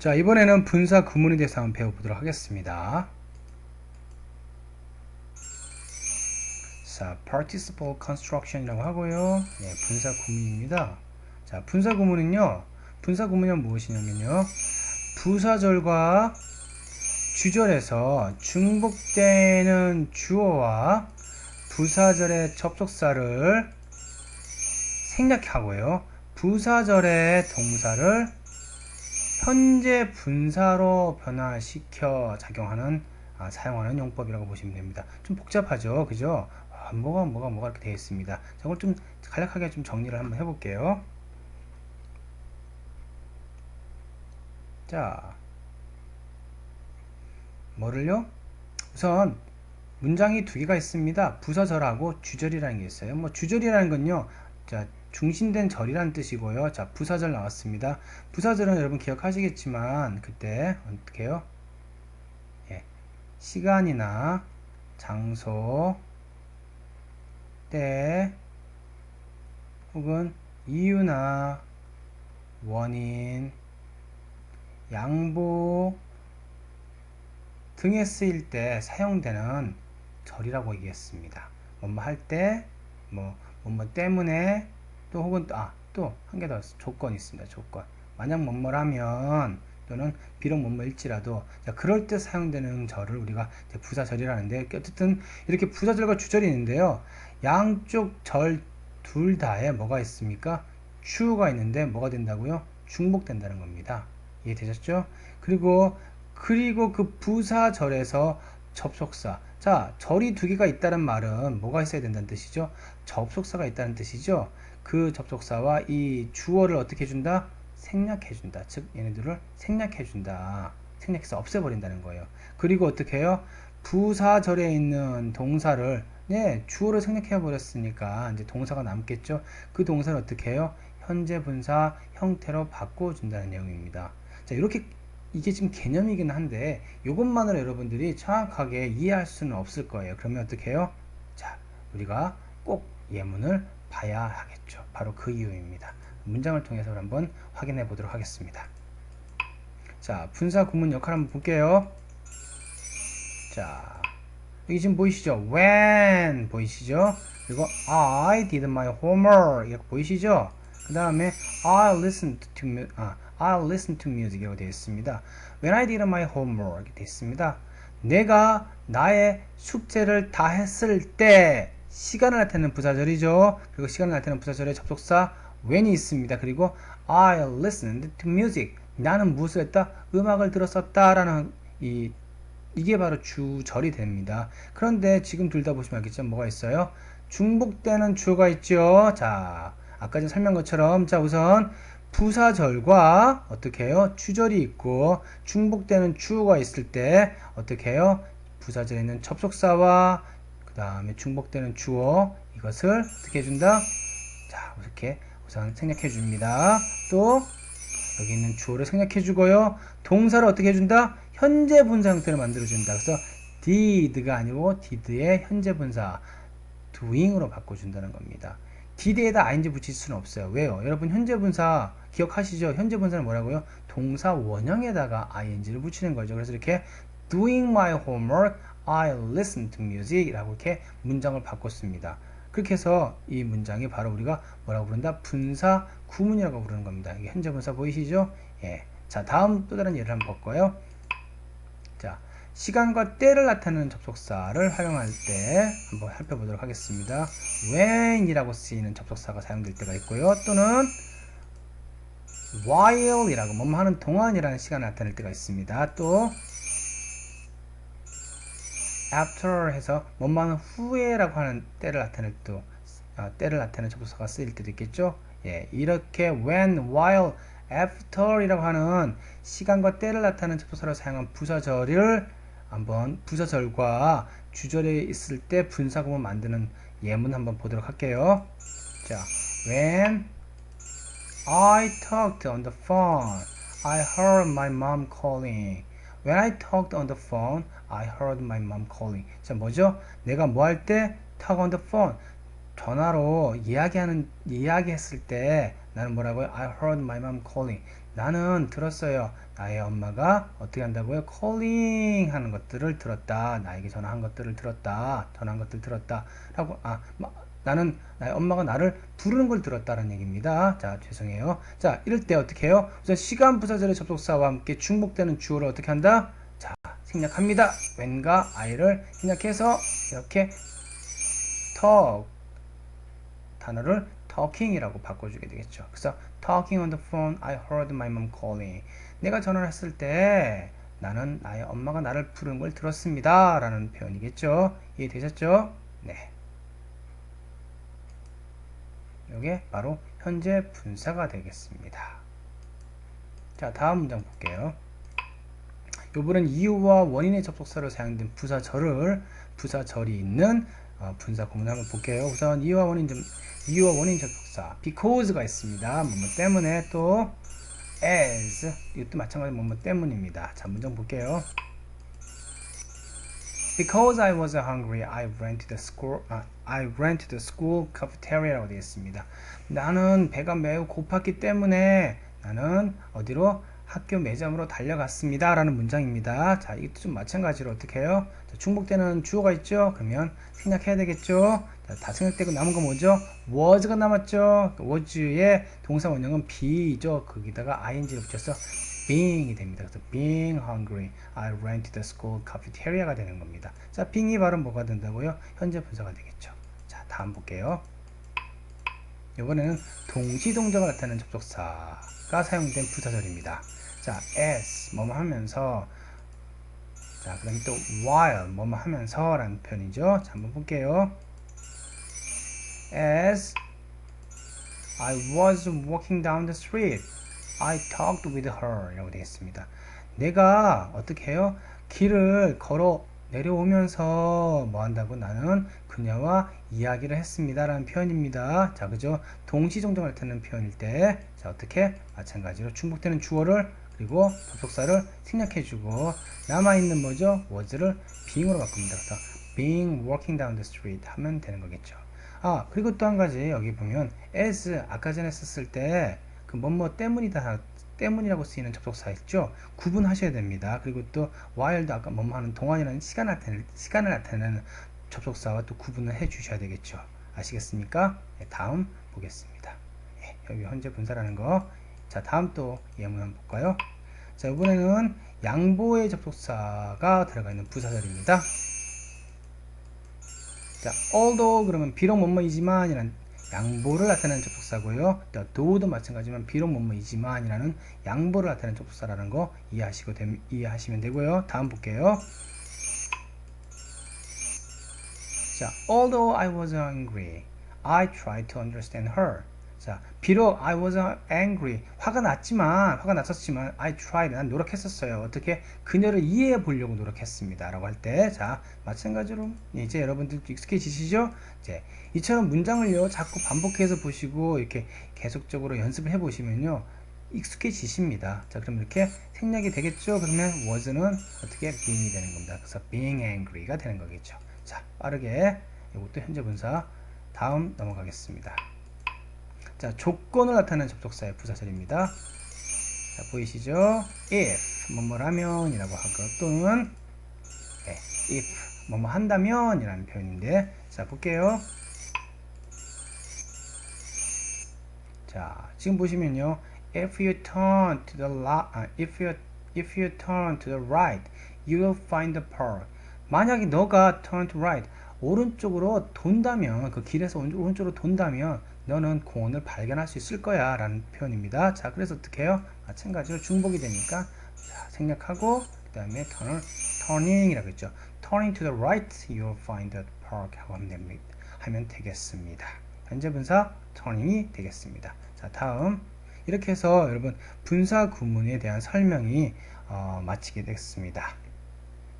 자, 이번에는 분사 구문에 대해서 한번 배워보도록 하겠습니다. 자, participle construction이라고 하고요. 네, 분사 구문입니다. 자, 분사 구문은요. 분사 구문은 무엇이냐면요. 부사절과 주절에서 중복되는 주어와 부사절의 접속사를 생략하고요. 부사절의 동사를 현재 분사로 변화시켜 작용하는 아, 사용하는 용법이라고 보시면 됩니다. 좀 복잡하죠, 그죠? 아, 뭐가 뭐가 뭐가 이렇게 되어 있습니다. 자, 이걸 좀 간략하게 좀 정리를 한번 해볼게요. 자, 뭐를요? 우선 문장이 두 개가 있습니다. 부사절하고 주절이라는 게 있어요. 뭐 주절이라는 건요. 자, 중심된 절이라는 뜻이고요. 자, 부사절 나왔습니다. 부사절은 여러분 기억하시겠지만 그때 어떻게 해요? 예. 시간이나 장소, 때 혹은 이유나 원인, 양보 등에 쓰일 때 사용되는 절이라고 얘기했습니다. 뭐뭐 할 때, 뭐, 뭐뭐 때문에, 또 혹은 또, 아, 또 한 개 더 조건이 있습니다. 조건. 만약 뭐뭐라면, 또는 비록 뭐뭐일지라도, 자, 그럴 때 사용되는 절을 우리가 부사절이라는데, 어쨌든 이렇게 부사절과 주절이 있는데요. 양쪽 절 둘 다에 뭐가 있습니까? 추가 있는데 뭐가 된다고요? 중복된다는 겁니다. 이해되셨죠? 그리고 그리고 그 부사절에서 접속사. 자, 절이 두 개가 있다는 말은 뭐가 있어야 된다는 뜻이죠? 접속사가 있다는 뜻이죠? 그 접속사와 이 주어를 어떻게 해준다? 생략해준다. 즉, 얘네들을 생략해준다. 생략해서 없애버린다는 거예요. 그리고 어떻게 해요? 부사절에 있는 동사를 네, 주어를 생략해 버렸으니까 이제 동사가 남겠죠. 그 동사를 어떻게 해요? 현재 분사 형태로 바꿔 준다는 내용입니다. 자, 이렇게 이게 지금 개념이긴 한데 이것만으로 여러분들이 정확하게 이해할 수는 없을 거예요. 그러면 어떻게 해요? 자, 우리가 꼭 예문을 봐야 하겠죠. 바로 그 이유입니다. 문장을 통해서 한번 확인해 보도록 하겠습니다. 자, 분사 구문 역할 한번 볼게요. 자, 여기 지금 보이시죠? when 보이시죠? 그리고 I did my homework 이렇게 보이시죠? 그 다음에 I listened to 아, I listened to music 이라고 되어 있습니다. When I did my homework 되어 있습니다. 내가 나의 숙제를 다 했을 때 시간을 나타내는 부사절이죠. 그리고 시간을 나타내는 부사절의 접속사 when이 있습니다. 그리고 I listened to music 나는 무엇을 했다? 음악을 들었었다 라는 이 이게 바로 주절이 됩니다. 그런데 지금 둘 다 보시면 알겠죠? 뭐가 있어요? 중복되는 주어가 있죠. 자, 아까 전 설명 것처럼 자 우선 부사절과 어떻게 해요? 주절이 있고 중복되는 주어가 있을 때 어떻게 해요? 부사절에 있는 접속사와 그 다음에 중복되는 주어 이것을 어떻게 해준다? 자 이렇게 우선 생략해 줍니다. 또 여기 있는 주어를 생략해 주고요. 동사를 어떻게 해준다? 현재 분사 형태를 만들어 준다. 그래서 did가 아니고 did의 현재 분사 doing으로 바꿔준다는 겁니다. Did에다 ing 붙일 수는 없어요. 왜요? 여러분 현재 분사 기억하시죠? 현재 분사는 뭐라고요? 동사 원형에다가 ing를 붙이는 거죠. 그래서 이렇게 doing my homework, I listen to music 라고 이렇게 문장을 바꿨습니다. 그렇게 해서 이 문장이 바로 우리가 뭐라고 부른다? 분사 구문이라고 부르는 겁니다. 이게 현재 분사 보이시죠? 예. 자, 다음 또 다른 예를 한번 볼까요? 자, 시간과 때를 나타내는 접속사를 활용할 때 한번 살펴보도록 하겠습니다. when이라고 쓰이는 접속사가 사용될 때가 있고요. 또는 while이라고 뭐뭐 하는 동안이라는 시간을 나타낼 때가 있습니다. 또 after 해서 뭐뭐 하는 후에라고 하는 때를 나타낼 또 아, 때를 나타내는 접속사가 쓰일 때도 있겠죠. 예, 이렇게 when, while, after이라고 하는 시간과 때를 나타내는 접속사로 사용한 부사절을 한번 부사절과 주절에 있을 때 분사구문 만드는 예문 한번 보도록 할게요. 자, when I talked on the phone, I heard my mom calling. When I talked on the phone, I heard my mom calling. 자, 뭐죠? 내가 뭐 할 때? talk on the phone. 전화로 이야기하는, 이야기했을 때 나는 뭐라고요? I heard my mom calling. 나는 들었어요. 나의 엄마가 어떻게 한다고요? calling 하는 것들을 들었다. 나에게 전화한 것들을 들었다. 전화한 것들 들었다. 라고, 아, 마, 나는, 나의 엄마가 나를 부르는 걸 들었다는 얘기입니다. 자, 죄송해요. 자, 이럴 때 어떻게 해요? 우선 시간 부사절의 접속사와 함께 중복되는 주어를 어떻게 한다? 자, 생략합니다. when과 I를 생략해서 이렇게 talk 단어를 talking이라고 바꿔주게 되겠죠. 그래서 talking on the phone, I heard my mom calling. 내가 전화를 했을 때 나는 나의 엄마가 나를 부르는 걸 들었습니다. 라는 표현이겠죠. 이해되셨죠? 네. 이게 바로 현재 분사가 되겠습니다. 자, 다음 문장 볼게요. 요번엔 이유와 원인의 접속사로 사용된 부사절을 부사절이 있는 어, 분사 구문을 한번 볼게요. 우선 이유와 원인 좀 이유와 원인 접속사 because가 있습니다. 뭐뭐 때문에 또 as 이것도 마찬가지로 뭐뭐 때문입니다. 자 문장 볼게요. Because I was hungry, I went to the school. 아, I went to the school cafeteria라고 되어 있습니다. 나는 배가 매우 고팠기 때문에 나는 어디로 학교 매점으로 달려갔습니다. 라는 문장입니다. 자, 이것도 좀 마찬가지로 어떻게 해요? 자, 중복되는 주어가 있죠? 그러면 생략해야 되겠죠? 자, 다 생략되고 남은 건 뭐죠? was가 남았죠? was의 동사 원형은 be죠. 거기다가 ing를 붙여서 being이 됩니다. 그래서 being hungry, I went to the school cafeteria가 되는 겁니다. 자, being이 바로 뭐가 된다고요? 현재 분사가 되겠죠. 자, 다음 볼게요. 이번에는 동시 동작을 나타내는 접속사가 사용된 부사절입니다. 자, as 뭐뭐 하면서 자, 그 다음에 또 while 뭐뭐 하면서 라는 표현이죠. 자, 한번 볼게요. As I was walking down the street, I talked with her 이라고 되겠습니다. 내가 어떻게 해요? 길을 걸어 내려오면서 뭐 한다고 나는 그녀와 이야기를 했습니다. 라는 표현입니다. 자, 그죠? 동시종정할 때는 표현일 때, 자, 어떻게? 마찬가지로 중복되는 주어를 그리고 접속사를 생략해주고 남아있는 뭐죠? was를 being으로 바꿉니다. 그래서 being walking down the street 하면 되는 거겠죠. 아 그리고 또 한 가지 여기 보면 as 아까 전에 썼을 때 그 뭐뭐 때문이다 때문이라고 쓰이는 접속사 있죠 구분하셔야 됩니다 그리고 또 while도 아까 뭐뭐 하는 동안이라는 시간을 나타내는, 시간을 나타내는 접속사와 또 구분을 해 주셔야 되겠죠 아시겠습니까 네, 다음 보겠습니다 네, 여기 현재 분사라는 거 자 다음 또 예문 한번 볼까요 자 이번에는 양보의 접속사가 들어가 있는 부사절입니다 자, although 그러면 비록 뭐뭐이지만 이란 양보를 나타내는 접속사고요. 또 do도 마찬가지지만 비록 뭐뭐이지만 이라는 양보를 나타내는 접속사라는 거 이해하시고 되, 이해하시면 되고요. 다음 볼게요. 자, although I was angry, I tried to understand her. 자, 비록 I was angry, 화가 났지만, 화가 났었지만, I tried, 난 노력했었어요. 어떻게? 그녀를 이해해 보려고 노력했습니다. 라고 할 때, 자, 마찬가지로, 이제 여러분들 익숙해지시죠? 이제, 이처럼 문장을요, 자꾸 반복해서 보시고, 이렇게 계속적으로 연습을 해 보시면요, 익숙해지십니다. 자, 그럼 이렇게 생략이 되겠죠? 그러면 was는 어떻게 being이 되는 겁니다. 그래서 being angry가 되는 거겠죠. 자, 빠르게, 이것도 현재 분사, 다음 넘어가겠습니다. 자, 조건을 나타내는 접속사의 부사절입니다. 자, 보이시죠? if, 뭐뭐라면 이라고 하고 또는 네, if, 뭐뭐 한다면 이라는 표현인데 자, 볼게요. 자, 지금 보시면요. If you turn to the left, 아, if you if you turn to the right, you will find the pearl. 만약에 너가 turn to right, 오른쪽으로 돈다면 그 길에서 오른쪽으로 돈다면 너는 공원을 발견할 수 있을 거야 라는 표현입니다. 자 그래서 어떻게 해요? 마찬가지로 중복이 되니까 자, 생략하고 그 다음에 turn, turning 이라고 했죠. turning to the right you'll find the park 하면. 하면 되겠습니다. 현재 분사 turning이 되겠습니다. 자 다음. 이렇게 해서 여러분 분사 구문에 대한 설명이 어, 마치게 됐습니다